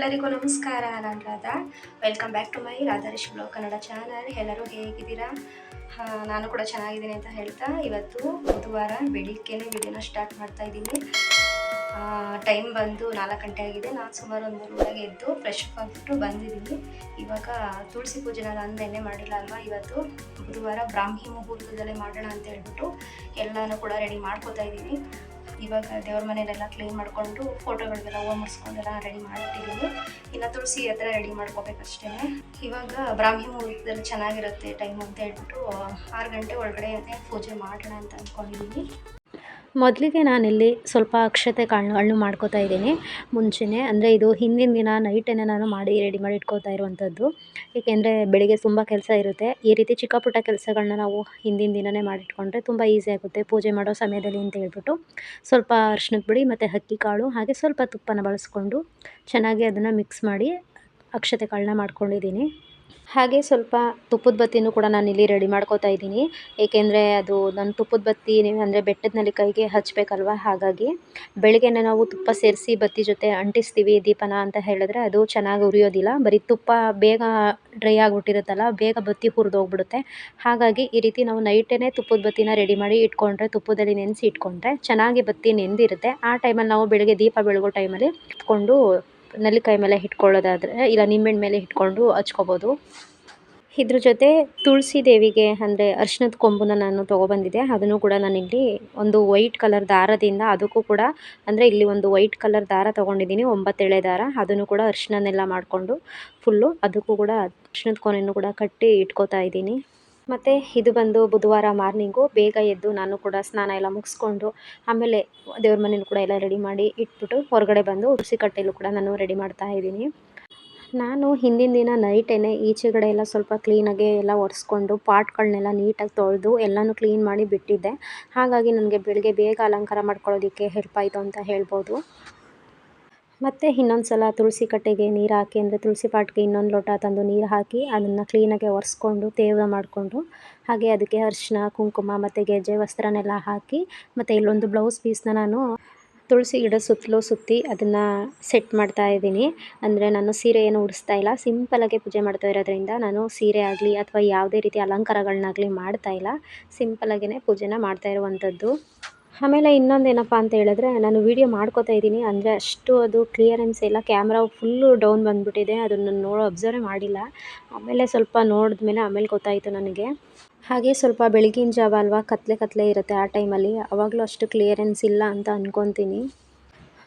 ಎಲ್ಲರಿಗೂ ನಮಸ್ಕಾರ, ನಾನು Radha. Welcome back to my Radharish blog Kannada channel ಎಲ್ಲರೂ ಹೇಗಿದ್ದೀರಾ? ನಾನು ಕೂಡ ಚೆನ್ನಾಗಿದ್ದೀನಿ ಅಂತ ಹೇಳ್ತಾ, ಇವತ್ತು ಬುಧವಾರ ಬೆಳಿಗ್ಗೆನೇ ವಿಡಿಯೋನ ಸ್ಟಾರ್ಟ್ ಮಾಡ್ತಾ ಇದ್ದೀನಿ. ಟೈಮ್ ಬಂದು ನಾಲ್ಕು ಗಂಟೆ ಆಗಿದೆ. ನಾನು ಸುಮಾರು ಒಂದು ಮೂರುವರೆಗೆ ಎದ್ದು ಫ್ರೆಶ್ ಆಗಿಬಿಟ್ಟು ಬಂದಿದ್ದೀನಿ. ಇವಾಗ ತುಳಸಿ ಪೂಜೆ ನಾನು ಅಂದೇನೆ ಮಾಡಿಲ್ಲ ಅಲ್ವಾ? ಇವತ್ತು ಬುಧವಾರ ಬ್ರಾಹ್ಮಿ ಮುಹೂರ್ತದಲ್ಲೇ ಮಾಡೋಣ ಅಂತ ಹೇಳ್ಬಿಟ್ಟು ಎಲ್ಲನೂ ಕೂಡ ರೆಡಿ ಮಾಡ್ಕೋತಾ ಇದ್ದೀನಿ. ಇವಾಗ ದೇವ್ರ ಮನೇಲೆಲ್ಲ ಕ್ಲೀನ್ ಮಾಡಿಕೊಂಡು ಫೋಟೋಗಳಿಗೆಲ್ಲ ಹೂವು ಮುಡಿಸ್ಕೊಂಡೆಲ್ಲ ರೆಡಿ ಮಾಡಿಟ್ಟಿದ್ದೀನಿ ಇನ್ನು ತುಳಸಿ ಹತ್ರ ರೆಡಿ ಮಾಡ್ಕೋಬೇಕಷ್ಟೇ ಇವಾಗ ಬ್ರಾಹ್ಮಿ ಮುಹೂರ್ತದಲ್ಲಿ ಚೆನ್ನಾಗಿರುತ್ತೆ ಟೈಮ್ ಅಂತ ಹೇಳ್ಬಿಟ್ಟು ಆರು ಗಂಟೆ ಒಳಗಡೆ ಪೂಜೆ ಮಾಡೋಣ ಅಂತ ಅಂದ್ಕೊಂಡಿದ್ದೀನಿ ಮೊದಲಿಗೆ ನಾನಿಲ್ಲಿ ಸ್ವಲ್ಪ ಅಕ್ಷತೆ ಕಾಳುಗಳನ್ನು ಮಾಡ್ಕೋತಾ ಇದ್ದೀನಿ. ಮುಂಚೆನೇ ಅಂದರೆ ಇದು ಹಿಂದಿನ ದಿನ ನೈಟೇನೆ ನಾನು ಮಾಡಿ ರೆಡಿ ಮಾಡಿ ಇಟ್ಕೋತಾ ಇರುವಂಥದ್ದು. ಏಕೆಂದರೆ ಬೆಳಿಗ್ಗೆ ತುಂಬ ಕೆಲಸ ಇರುತ್ತೆ. ಈ ರೀತಿ ಚಿಕ್ಕ ಪುಟ್ಟ ಕೆಲಸಗಳನ್ನ ನಾವು ಹಿಂದಿನ ದಿನವೇ ಮಾಡಿಟ್ಕೊಂಡ್ರೆ ತುಂಬ ಈಸಿ ಆಗುತ್ತೆ. ಪೂಜೆ ಮಾಡೋ ಸಮಯದಲ್ಲಿ ಅಂತ ಹೇಳ್ಬಿಟ್ಟು ಸ್ವಲ್ಪ ಅರ್ಶಿನದ ಪುಡಿ ಮತ್ತು ಅಕ್ಕಿ ಕಾಳು ಹಾಗೆ ಸ್ವಲ್ಪ ತುಪ್ಪನ ಬಳಸ್ಕೊಂಡು ಚೆನ್ನಾಗಿ ಅದನ್ನು ಮಿಕ್ಸ್ ಮಾಡಿ ಅಕ್ಷತೆ ಕಾಳನ್ನ ಮಾಡ್ಕೊಂಡಿದ್ದೀನಿ. ಹಾಗೆ ಸ್ವಲ್ಪ ತುಪ್ಪದ ಬತ್ತಿನೂ ಕೂಡ ನಾನು ಇಲ್ಲಿ ರೆಡಿ ಮಾಡ್ಕೋತಾ ಇದ್ದೀನಿ. ಏಕೆಂದರೆ ಅದು ನಾನು ತುಪ್ಪದ ಬತ್ತಿ ಅಂದರೆ ಬೆಟ್ಟದ ಕೈಗೆ ಹಚ್ಚಬೇಕಲ್ವ ಹಾಗಾಗಿ ಬೆಳಗ್ಗೆನೇ ನಾವು ತುಪ್ಪ ಸೇರಿಸಿ ಬತ್ತಿ ಜೊತೆ ಅಂಟಿಸ್ತೀವಿ ದೀಪನ ಅಂತ ಹೇಳಿದ್ರೆ ಅದು ಚೆನ್ನಾಗಿ ಉರಿಯೋದಿಲ್ಲ. ಬರೀ ತುಪ್ಪ ಬೇಗ ಡ್ರೈ ಆಗಿಬಿಟ್ಟಿರುತ್ತಲ್ಲ, ಬೇಗ ಬತ್ತಿ ಹುರಿದೋಗ್ಬಿಡುತ್ತೆ ಹಾಗಾಗಿ ಈ ರೀತಿ ನಾವು ನೈಟೇ ತುಪ್ಪದ ಬತ್ತಿನ ರೆಡಿ ಮಾಡಿ ಇಟ್ಕೊಂಡ್ರೆ, ತುಪ್ಪದಲ್ಲಿ ನೆನೆಸಿ ಇಟ್ಕೊಂಡ್ರೆ ಚೆನ್ನಾಗಿ ಬತ್ತಿ ನೆಂದಿರುತ್ತೆ. ಆ ಟೈಮಲ್ಲಿ ನಾವು ಬೆಳಗ್ಗೆ ದೀಪ ಬೆಳಗೋ ಟೈಮಲ್ಲಿ ಇಟ್ಕೊಂಡು ನೆಲ್ಲಿಕಾಯಿ ಮೇಲೆ ಇಟ್ಕೊಳ್ಳೋದಾದರೆ, ಇಲ್ಲ ನಿಂಬೆಹಣ್ಣು ಮೇಲೆ ಇಟ್ಕೊಂಡು ಹಚ್ಕೋಬೋದು. ಇದ್ರ ಜೊತೆ ತುಳಸಿ ದೇವಿಗೆ, ಅಂದರೆ ಅರ್ಶಿನದ ಕೊಂಬನ್ನು ನಾನು ತೊಗೊಬಂದಿದ್ದೆ. ಅದನ್ನು ಕೂಡ ನಾನಿಲ್ಲಿ ಒಂದು ವೈಟ್ ಕಲರ್ ದಾರದಿಂದ, ಅದಕ್ಕೂ ಕೂಡ, ಅಂದರೆ ಇಲ್ಲಿ ಒಂದು ವೈಟ್ ಕಲರ್ ದಾರ ತೊಗೊಂಡಿದ್ದೀನಿ, ಒಂಬತ್ತೆಳೆ ದಾರ. ಅದನ್ನು ಕೂಡ ಅರ್ಶಿನನೆಲ್ಲ ಮಾಡಿಕೊಂಡು ಫುಲ್ಲು ಅದಕ್ಕೂ ಕೂಡ ಅರ್ಶಿನದ ಕೊನೆಯನ್ನು ಕೂಡ ಕಟ್ಟಿ ಇಟ್ಕೋತಾ ಇದ್ದೀನಿ. ಮತ್ತು ಇದು ಬಂದು ಬುಧವಾರ ಮಾರ್ನಿಂಗು ಬೇಗ ಎದ್ದು ನಾನು ಕೂಡ ಸ್ನಾನ ಎಲ್ಲ ಮುಗಿಸ್ಕೊಂಡು ಆಮೇಲೆ ದೇವ್ರ ಮನೇಲಿ ಕೂಡ ಎಲ್ಲ ರೆಡಿ ಮಾಡಿ ಇಟ್ಬಿಟ್ಟು ಹೊರಗಡೆ ಬಂದು ಉರ್ಸಿ ಕಟ್ಟೆಯಲ್ಲೂ ಕೂಡ ನಾನು ರೆಡಿ ಮಾಡ್ತಾ ಇದ್ದೀನಿ. ನಾನು ಹಿಂದಿನ ದಿನ ನೈಟೇನೆ ಈಚೆಗಡೆ ಎಲ್ಲ ಸ್ವಲ್ಪ ಕ್ಲೀನಾಗೆ ಎಲ್ಲ ಒರೆಸ್ಕೊಂಡು ಪಾಟ್ಗಳನ್ನೆಲ್ಲ ನೀಟಾಗಿ ತೊಳೆದು ಎಲ್ಲನೂ ಕ್ಲೀನ್ ಮಾಡಿ ಬಿಟ್ಟಿದ್ದೆ. ಹಾಗಾಗಿ ನನಗೆ ಬೆಳಗ್ಗೆ ಬೇಗ ಅಲಂಕಾರ ಮಾಡ್ಕೊಳ್ಳೋದಕ್ಕೆ ಹೆಲ್ಪ್ ಆಯಿತು ಅಂತ ಹೇಳ್ಬೋದು. ಮತ್ತು ಇನ್ನೊಂದು ಸಲ ತುಳಸಿ ಕಟ್ಟೆಗೆ ನೀರು ಹಾಕಿ ಅಂದರೆ ತುಳಸಿ ಪಾಟ್ಗೆ ಇನ್ನೊಂದು ಲೋಟ ತಂದು ನೀರು ಹಾಕಿ ಅದನ್ನು ಕ್ಲೀನಾಗಿ ಒರೆಸ್ಕೊಂಡು ತೇವ ಮಾಡಿಕೊಂಡು ಹಾಗೆ ಅದಕ್ಕೆ ಅರಿಶಿನ ಕುಂಕುಮ ಮತ್ತು ಗೆಜ್ಜೆ, ವಸ್ತ್ರನೆಲ್ಲ ಹಾಕಿ ಮತ್ತು ಇಲ್ಲೊಂದು ಬ್ಲೌಸ್ ಪೀಸ್ನ ನಾನು ತುಳಸಿ ಗಿಡ ಸುತ್ತಲೂ ಸುತ್ತಿ ಅದನ್ನು ಸೆಟ್ ಮಾಡ್ತಾ ಇದ್ದೀನಿ. ಅಂದರೆ ನಾನು ಸೀರೆ ಏನು ಉಡಿಸ್ತಾ ಇಲ್ಲ. ಸಿಂಪಲಾಗೆ ಪೂಜೆ ಮಾಡ್ತಾ ಇರೋದ್ರಿಂದ ನಾನು ಸೀರೆ ಆಗಲಿ ಅಥವಾ ಯಾವುದೇ ರೀತಿ ಅಲಂಕಾರಗಳನ್ನಾಗಲಿ ಮಾಡ್ತಾ ಇಲ್ಲ. ಸಿಂಪಲಾಗೇ ಪೂಜೆನ ಮಾಡ್ತಾ ಇರುವಂಥದ್ದು ಆಮೇಲೆ ಇನ್ನೊಂದು ಏನಪ್ಪ ಅಂತ ಹೇಳಿದ್ರೆ, ನಾನು ವೀಡಿಯೋ ಮಾಡ್ಕೋತಾ ಇದ್ದೀನಿ. ಅಂದರೆ ಅಷ್ಟು ಅದು ಕ್ಲಿಯರೆನ್ಸ್ ಇಲ್ಲ. ಕ್ಯಾಮ್ರಾ ಫುಲ್ಲು ಡೌನ್ ಬಂದುಬಿಟ್ಟಿದೆ. ಅದನ್ನು ನೋಡೋ ಅಬ್ಸರ್ವೇ ಮಾಡಿಲ್ಲ. ಆಮೇಲೆ ಸ್ವಲ್ಪ ನೋಡಿದ್ಮೇಲೆ ಆಮೇಲೆ ಗೊತ್ತಾಯಿತು ನನಗೆ. ಹಾಗೆ ಸ್ವಲ್ಪ ಬೆಳಗಿನ ಜಾವ ಅಲ್ವಾ? ಕತ್ಲೆ ಕತ್ಲೆ ಇರುತ್ತೆ ಆ ಟೈಮಲ್ಲಿ ಆವಾಗಲೂ ಅಷ್ಟು ಕ್ಲಿಯರೆನ್ಸ್ ಇಲ್ಲ ಅಂತ ಅಂದ್ಕೊತೀನಿ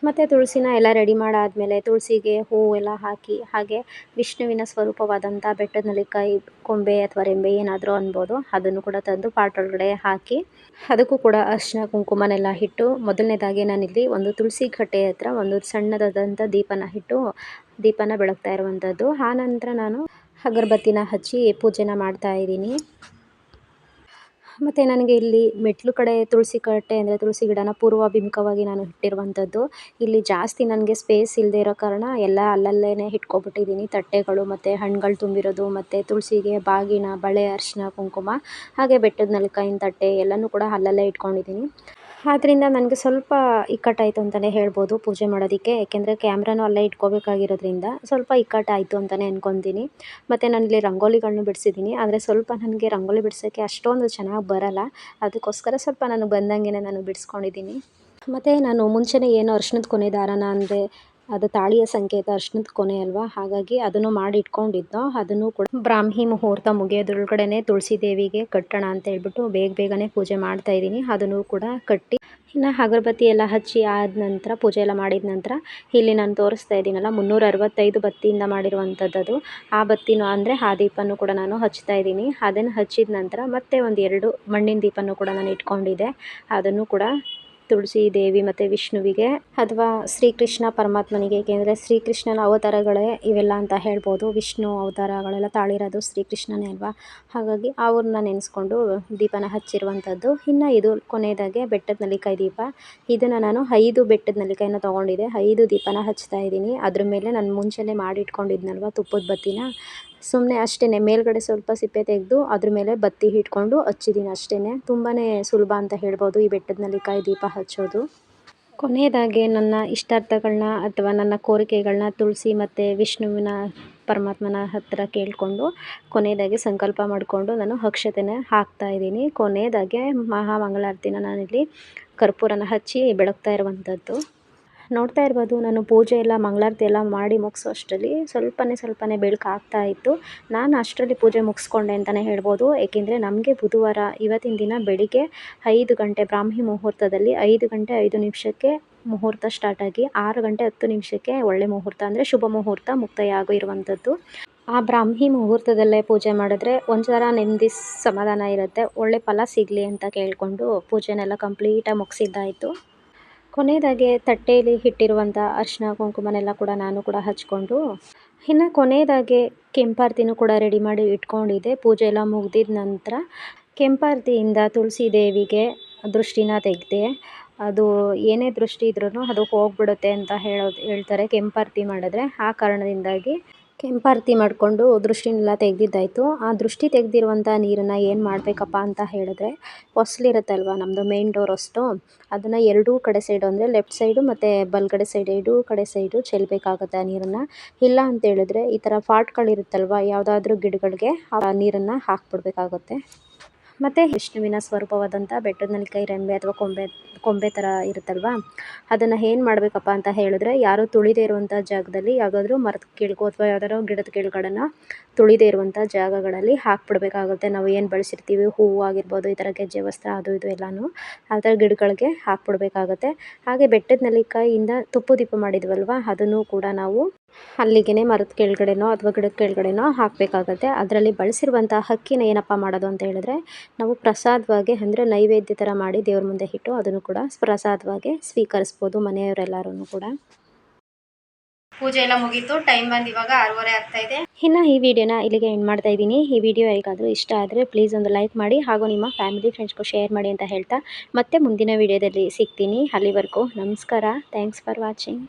ಮತ್ತು ತುಳಸಿನ ಎಲ್ಲ ರೆಡಿ ಮಾಡಾದಮೇಲೆ ತುಳಸಿಗೆ ಹೂವು ಎಲ್ಲ ಹಾಕಿ, ಹಾಗೆ ವಿಷ್ಣುವಿನ ಸ್ವರೂಪವಾದಂಥ ಬೆಟ್ಟದ ನಲಿಕಾಯಿ ಕೊಂಬೆ ಅಥವಾ ರೆಂಬೆ ಏನಾದರೂ ಅನ್ಬೋದು, ಅದನ್ನು ಕೂಡ ತಂದು ಪಾಟ್ ಒಳಗಡೆ ಹಾಕಿ, ಅದಕ್ಕೂ ಕೂಡ ಅರಿಶಿನ, ಕುಂಕುಮನೆಲ್ಲ ಇಟ್ಟು ಮೊದಲನೇದಾಗಿ ನಾನಿಲ್ಲಿ ಒಂದು ತುಳಸಿ ಕಟ್ಟೆ ಹತ್ರ ಒಂದು ಸಣ್ಣದಾದಂಥ ದೀಪನ ಇಟ್ಟು ದೀಪನ ಬೆಳಗ್ತಾ ಇರುವಂಥದ್ದು ಆನಂತರ ನಾನು ಅಗರಬತ್ತಿನ ಹಚ್ಚಿ ಪೂಜೆನ ಮಾಡ್ತಾ ಇದ್ದೀನಿ. ಮತ್ತು ನನಗೆ ಇಲ್ಲಿ ಮೆಟ್ಟಿಲು ಕಡೆ ತುಳಸಿ ಕಟ್ಟೆ ಅಂದರೆ ತುಳಸಿ ಗಿಡನ ಪೂರ್ವಾಭಿಮುಖವಾಗಿ ನಾನು ಇಟ್ಟಿರುವಂಥದ್ದು. ಇಲ್ಲಿ ಜಾಸ್ತಿ ನನಗೆ ಸ್ಪೇಸ್ ಇಲ್ಲದೆ ಇರೋ ಕಾರಣ ಎಲ್ಲ ಅಲ್ಲಲ್ಲೇ ಇಟ್ಕೊಬಿಟ್ಟಿದ್ದೀನಿ. ತಟ್ಟೆಗಳು ಮತ್ತು ಹಣ್ಣುಗಳು ತುಂಬಿರೋದು ಮತ್ತು ತುಳಸಿಗೆ ಬಾಗಿನ, ಬಳೆ ಅರಿಶಿನ ಕುಂಕುಮ ಹಾಗೆ ಬೆಟ್ಟದ ನಲ್ಕಾಯಿನ ತಟ್ಟೆ ಎಲ್ಲನೂ ಕೂಡ ಅಲ್ಲಲ್ಲೇ ಇಟ್ಕೊಂಡಿದ್ದೀನಿ. ಆದ್ದರಿಂದ ನನಗೆ ಸ್ವಲ್ಪ ಇಕ್ಕಟ್ಟಾಯಿತು ಅಂತಲೇ ಹೇಳ್ಬೋದು ಪೂಜೆ ಮಾಡೋದಕ್ಕೆ. ಏಕೆಂದರೆ ಕ್ಯಾಮ್ರಾನು ಅಲ್ಲೇ ಇಟ್ಕೋಬೇಕಾಗಿರೋದ್ರಿಂದ ಸ್ವಲ್ಪ ಇಕ್ಕಟ್ಟಾಯಿತು ಅಂತಲೇ ಅನ್ಕೊತೀನಿ. ಮತ್ತು ನಾನಿಲ್ಲಿ ರಂಗೋಲಿಗಳನ್ನು ಬಿಡಿಸಿದ್ದೀನಿ. ಆದರೆ ಸ್ವಲ್ಪ ನನಗೆ ರಂಗೋಲಿ ಬಿಡ್ಸೋಕ್ಕೆ ಅಷ್ಟೊಂದು ಚೆನ್ನಾಗಿ ಬರಲ್ಲ. ಅದಕ್ಕೋಸ್ಕರ ಸ್ವಲ್ಪ ನನಗೆ ಬಂದಂಗೆ ನಾನು ಬಿಡಿಸ್ಕೊಂಡಿದ್ದೀನಿ. ಮತ್ತು ನಾನು ಮುಂಚೆನೇ ಏನು ಅರ್ಶಿನದ ಕೊನೆ ದಾರನ ಅಂದರೆ ಅದು ತಾಳಿಯ ಸಂಕೇತ, ಅರ್ಶನದ ಕೊನೆ ಅಲ್ವಾ? ಹಾಗಾಗಿ ಅದನ್ನು ಮಾಡಿ ಇಟ್ಕೊಂಡಿದ್ದೋ ಅದನ್ನು ಕೂಡ ಬ್ರಾಹ್ಮಿ ಮುಹೂರ್ತ ಮುಗಿಯೋದ್ರೊಳಗಡೆ ತುಳಸಿ ದೇವಿಗೆ ಕಟ್ಟೋಣ ಅಂತ ಹೇಳ್ಬಿಟ್ಟು ಬೇಗ ಬೇಗನೆ ಪೂಜೆ ಮಾಡ್ತಾ ಇದ್ದೀನಿ. ಅದನ್ನು ಕೂಡ ಕಟ್ಟಿ, ಇನ್ನು ಅಗರಬತ್ತಿ ಎಲ್ಲ ಹಚ್ಚಿ ಆದ ನಂತರ, ಪೂಜೆ ಎಲ್ಲ ಮಾಡಿದ ನಂತರ, ಇಲ್ಲಿ ನಾನು ತೋರಿಸ್ತಾ ಇದ್ದೀನಲ್ಲ, ಮುನ್ನೂರ ಅರವತ್ತೈದು ಬತ್ತಿಯಿಂದ ಮಾಡಿರುವಂಥದ್ದು ಅದು. ಆ ಬತ್ತಿನೂ ಅಂದರೆ ಆ ದೀಪನೂ ಕೂಡ ನಾನು ಹಚ್ತಾ ಇದ್ದೀನಿ. ಅದನ್ನು ಹಚ್ಚಿದ ನಂತರ ಮತ್ತೆ ಒಂದು ಎರಡು ಮಣ್ಣಿನ ದೀಪನೂ ಕೂಡ ನಾನು ಇಟ್ಕೊಂಡಿದ್ದೆ. ಅದನ್ನು ಕೂಡ ತುಳಸಿ ದೇವಿ ಮತ್ತು ವಿಷ್ಣುವಿಗೆ ಅಥವಾ ಶ್ರೀಕೃಷ್ಣ ಪರಮಾತ್ಮನಿಗೆ, ಏಕೆಂದರೆ ಶ್ರೀಕೃಷ್ಣನ ಅವತಾರಗಳೇ ಇವೆಲ್ಲ ಅಂತ ಹೇಳ್ಬೋದು. ವಿಷ್ಣು ಅವತಾರಗಳೆಲ್ಲ ತಾಳಿರೋದು ಶ್ರೀಕೃಷ್ಣನೇ ಅಲ್ವಾ? ಹಾಗಾಗಿ ಅವ್ರನ್ನ ನೆನೆಸ್ಕೊಂಡು ದೀಪನ ಹಚ್ಚಿರುವಂಥದ್ದು. ಇನ್ನು ಇದು ಕೊನೆಯದಾಗೆ ಬೆಟ್ಟದ ನಲ್ಲಿಕಾಯಿ ದೀಪ. ಇದನ್ನು ನಾನು ಐದು ಬೆಟ್ಟದ ನಲ್ಲಿಕಾಯಿನ ತೊಗೊಂಡಿದ್ದೆ. ಐದು ದೀಪನ ಹಚ್ತಾ ಇದ್ದೀನಿ. ಅದ್ರ ಮೇಲೆ ನಾನು ಮುಂಚೆನೇ ಮಾಡಿಟ್ಕೊಂಡಿದ್ನಲ್ವ ತುಪ್ಪದ ಬತ್ತಿನ? ಸುಮ್ಮನೆ ಅಷ್ಟೇ ಮೇಲ್ಗಡೆ ಸ್ವಲ್ಪ ಸಿಪ್ಪೆ ತೆಗೆದು ಅದ್ರ ಮೇಲೆ ಬತ್ತಿ ಇಟ್ಕೊಂಡು ಹಚ್ಚಿದ್ದೀನಿ ಅಷ್ಟೇ ತುಂಬಾ ಸುಲಭ ಅಂತ ಹೇಳ್ಬೋದು ಈ ಬೆಟ್ಟದ ನಲ್ಲಿಕಾಯಿ ದೀಪ ಹಚ್ಚೋದು. ಕೊನೆಯದಾಗಿ ನನ್ನ ಇಷ್ಟಾರ್ಥಗಳನ್ನ ಅಥವಾ ನನ್ನ ಕೋರಿಕೆಗಳನ್ನ ತುಳಸಿ ಮತ್ತು ವಿಷ್ಣುವಿನ ಪರಮಾತ್ಮನ ಹತ್ತಿರ ಕೇಳಿಕೊಂಡು ಕೊನೆಯದಾಗಿ ಸಂಕಲ್ಪ ಮಾಡಿಕೊಂಡು ನಾನು ಅಕ್ಷತೆನ ಹಾಕ್ತಾ ಇದ್ದೀನಿ. ಕೊನೆಯದಾಗೆ ಮಹಾಮಂಗಳಾರತಿನ ನಾನಿಲ್ಲಿ ಕರ್ಪೂರನ ಹಚ್ಚಿ ಬೆಳಗ್ತಾ ಇರುವಂಥದ್ದು. ನೋಡ್ತಾ ಇರ್ಬೋದು, ನಾನು ಪೂಜೆ ಎಲ್ಲ, ಮಂಗಳಾರತಿ ಎಲ್ಲ ಮಾಡಿ ಮುಗಿಸೋ ಅಷ್ಟರಲ್ಲಿ. ಸ್ವಲ್ಪನೇ ಸ್ವಲ್ಪನೇ ಬೆಳಕು ಆಗ್ತಾ ಇತ್ತು. ನಾನು ಅಷ್ಟರಲ್ಲಿ ಪೂಜೆ ಮುಗಿಸ್ಕೊಂಡೆ ಅಂತಲೇ ಹೇಳ್ಬೋದು. ಏಕೆಂದರೆ ನಮಗೆ ಬುಧವಾರ ಇವತ್ತಿನ ದಿನ ಬೆಳಿಗ್ಗೆ ಐದು ಗಂಟೆ ಬ್ರಾಹ್ಮಿ ಮುಹೂರ್ತದಲ್ಲಿ ಐದು ಗಂಟೆ ಐದು ನಿಮಿಷಕ್ಕೆ ಮುಹೂರ್ತ ಸ್ಟಾರ್ಟ್ ಆಗಿ ಆರು ಗಂಟೆ ಹತ್ತು ನಿಮಿಷಕ್ಕೆ ಒಳ್ಳೆ ಮುಹೂರ್ತ ಅಂದರೆ ಶುಭ ಮುಹೂರ್ತ ಮುಕ್ತಾಯ ಆಗಿರುವಂಥದ್ದು ಆ ಬ್ರಾಹ್ಮಿ ಮುಹೂರ್ತದಲ್ಲೇ ಪೂಜೆ ಮಾಡಿದ್ರೆ ಒಂಥರ ನೆಮ್ಮದಿ ಸಮಾಧಾನ ಇರುತ್ತೆ, ಒಳ್ಳೆ ಫಲ ಸಿಗಲಿ ಅಂತ ಕೇಳಿಕೊಂಡು ಪೂಜೆನೆಲ್ಲ ಕಂಪ್ಲೀಟಾಗಿ ಮುಗಿಸಿದ್ದಾಯಿತು. ಕೊನೆಯದಾಗಿ ತಟ್ಟೆಯಲ್ಲಿ ಇಟ್ಟಿರುವಂಥ ಅರಿಶಿನ ಕುಂಕುಮನೆಲ್ಲ ಕೂಡ ನಾನು ಕೂಡ ಹಚ್ಕೊಂಡು, ಇನ್ನು ಕೊನೆಯದಾಗೆ ಕೆಂಪಾರ್ತಿನೂ ಕೂಡ ರೆಡಿ ಮಾಡಿ ಇಟ್ಕೊಂಡಿದ್ದೆ. ಪೂಜೆ ಎಲ್ಲ ಮುಗ್ದಿದ ನಂತರ ಕೆಂಪಾರತಿಯಿಂದ ತುಳಸಿ ದೇವಿಗೆ ದೃಷ್ಟಿನ ತೆಗೆದೆ, ಅದು ಏನೇ ದೃಷ್ಟಿ ಇದ್ರೂ ಅದು ಹೋಗ್ಬಿಡುತ್ತೆ ಅಂತ ಹೇಳೋದು ಹೇಳ್ತಾರೆ. ಕೆಂಪಾರತಿ ಮಾಡಿದ್ರೆ ಆ ಕಾರಣದಿಂದಾಗಿ ಕೆಂಪಾರತಿ ಮಾಡಿಕೊಂಡು ದೃಷ್ಟಿನೆಲ್ಲ ತೆಗೆದಿದ್ದಾಯಿತು. ಆ ದೃಷ್ಟಿ ತೆಗೆದಿರುವಂಥ ನೀರನ್ನು ಏನು ಮಾಡಬೇಕಪ್ಪ ಅಂತ ಹೇಳಿದ್ರೆ ಹೊಸ್ಲಿರುತ್ತಲ್ವ ನಮ್ಮದು ಮೇನ್ ಡೋರ್ ಅಷ್ಟು? ಅದನ್ನು ಎರಡೂ ಕಡೆ ಸೈಡು ಅಂದರೆ ಲೆಫ್ಟ್ ಸೈಡು ಮತ್ತು ಬಲ್ಗಡೆ ಸೈಡ್ ಎರಡೂ ಕಡೆ ಸೈಡು ಚೆಲ್ಲಬೇಕಾಗುತ್ತೆ ಆ ನೀರನ್ನು. ಇಲ್ಲ ಅಂತ ಹೇಳಿದ್ರೆ ಈ ಥರ ಫಾಟ್ಗಳಿರುತ್ತಲ್ವ ಯಾವುದಾದ್ರೂ ಗಿಡಗಳಿಗೆ ಆ ನೀರನ್ನು ಹಾಕ್ಬಿಡ್ಬೇಕಾಗುತ್ತೆ. ಮತ್ತು ವಿಷ್ಣುವಿನ ಸ್ವರೂಪವಾದಂಥ ಬೆಟ್ಟದ ನೆಲ್ಲಿಕಾಯಿ ರೆಂಬೆ ಅಥವಾ ಕೊಂಬೆ ಕೊಂಬೆ ಥರ ಇರುತ್ತಲ್ವಾ? ಅದನ್ನು ಏನು ಮಾಡಬೇಕಪ್ಪ ಅಂತ ಹೇಳಿದ್ರೆ, ಯಾರೂ ತುಳಿದೇ ಇರುವಂಥ ಜಾಗದಲ್ಲಿ ಯಾವುದಾದ್ರೂ ಮರದ ಕೆಳಗೋ ಅಥವಾ ಯಾವ್ದಾದ್ರು ಗಿಡದ ಕೆಳಗಡೆನ ತುಳಿದೇ ಇರುವಂಥ ಜಾಗಗಳಲ್ಲಿ ಹಾಕ್ಬಿಡ್ಬೇಕಾಗುತ್ತೆ. ನಾವು ಏನು ಬೆಳೆಸಿರ್ತೀವಿ? ಹೂವು ಆಗಿರ್ಬೋದು, ಈ ಥರ ಗೆಜ್ಜೆ, ವಸ್ತ್ರ, ಅದು ಇದು ಎಲ್ಲನೂ ಆ ಥರ ಗಿಡಗಳಿಗೆ ಹಾಕ್ಬಿಡ್ಬೇಕಾಗುತ್ತೆ. ಹಾಗೆ ಬೆಟ್ಟದ ನೆಲ್ಲಿಕಾಯಿಯಿಂದ ತುಪ್ಪು ದೀಪ ಮಾಡಿದ್ವಲ್ವ? ಅದನ್ನು ಕೂಡ ನಾವು ಅಲ್ಲಿಗೆ ಮರದ ಕೆಳಗಡೆನೋ ಅಥವಾ ಗಿಡದ ಕೆಳಗಡೆನೋ ಹಾಕಬೇಕಾಗತ್ತೆ. ಅದರಲ್ಲಿ ಬಳಸಿರುವಂಥ ಹಕ್ಕಿನ ಏನಪ್ಪ ಮಾಡೋದು ಅಂತ ಹೇಳಿದ್ರೆ ನಾವು ಪ್ರಸಾದವಾಗಿ ಅಂದರೆ ನೈವೇದ್ಯ ಥರ ಮಾಡಿ ದೇವ್ರ ಮುಂದೆ ಇಟ್ಟು ಅದನ್ನು ಕೂಡ ಪ್ರಸಾದವಾಗಿ ಸ್ವೀಕರಿಸ್ಬೋದು ಮನೆಯವರೆಲ್ಲರೂ ಕೂಡ. ಪೂಜೆ ಎಲ್ಲ ಮುಗೀತು. ಟೈಮ್ ಬಂದು ಇವಾಗ ಆರೂವರೆ ಆಗ್ತಾ ಇದೆ. ಇನ್ನು ಈ ವಿಡಿಯೋನ ಇಲ್ಲಿಗೆ ಎಂಡ್ ಮಾಡ್ತಾ ಇದ್ದೀನಿ. ಈ ವಿಡಿಯೋ ಹೇಗಾದರೂ ಇಷ್ಟ ಆದರೆ ಪ್ಲೀಸ್ ಒಂದು ಲೈಕ್ ಮಾಡಿ ಹಾಗೂ ನಿಮ್ಮ ಫ್ಯಾಮಿಲಿ ಫ್ರೆಂಡ್ಸ್ಗೂ ಶೇರ್ ಮಾಡಿ ಅಂತ ಹೇಳ್ತಾ ಮತ್ತೆ ಮುಂದಿನ ವಿಡಿಯೋದಲ್ಲಿ ಸಿಗ್ತೀನಿ. ಅಲ್ಲಿವರೆಗೂ ನಮಸ್ಕಾರ. Thanks for watching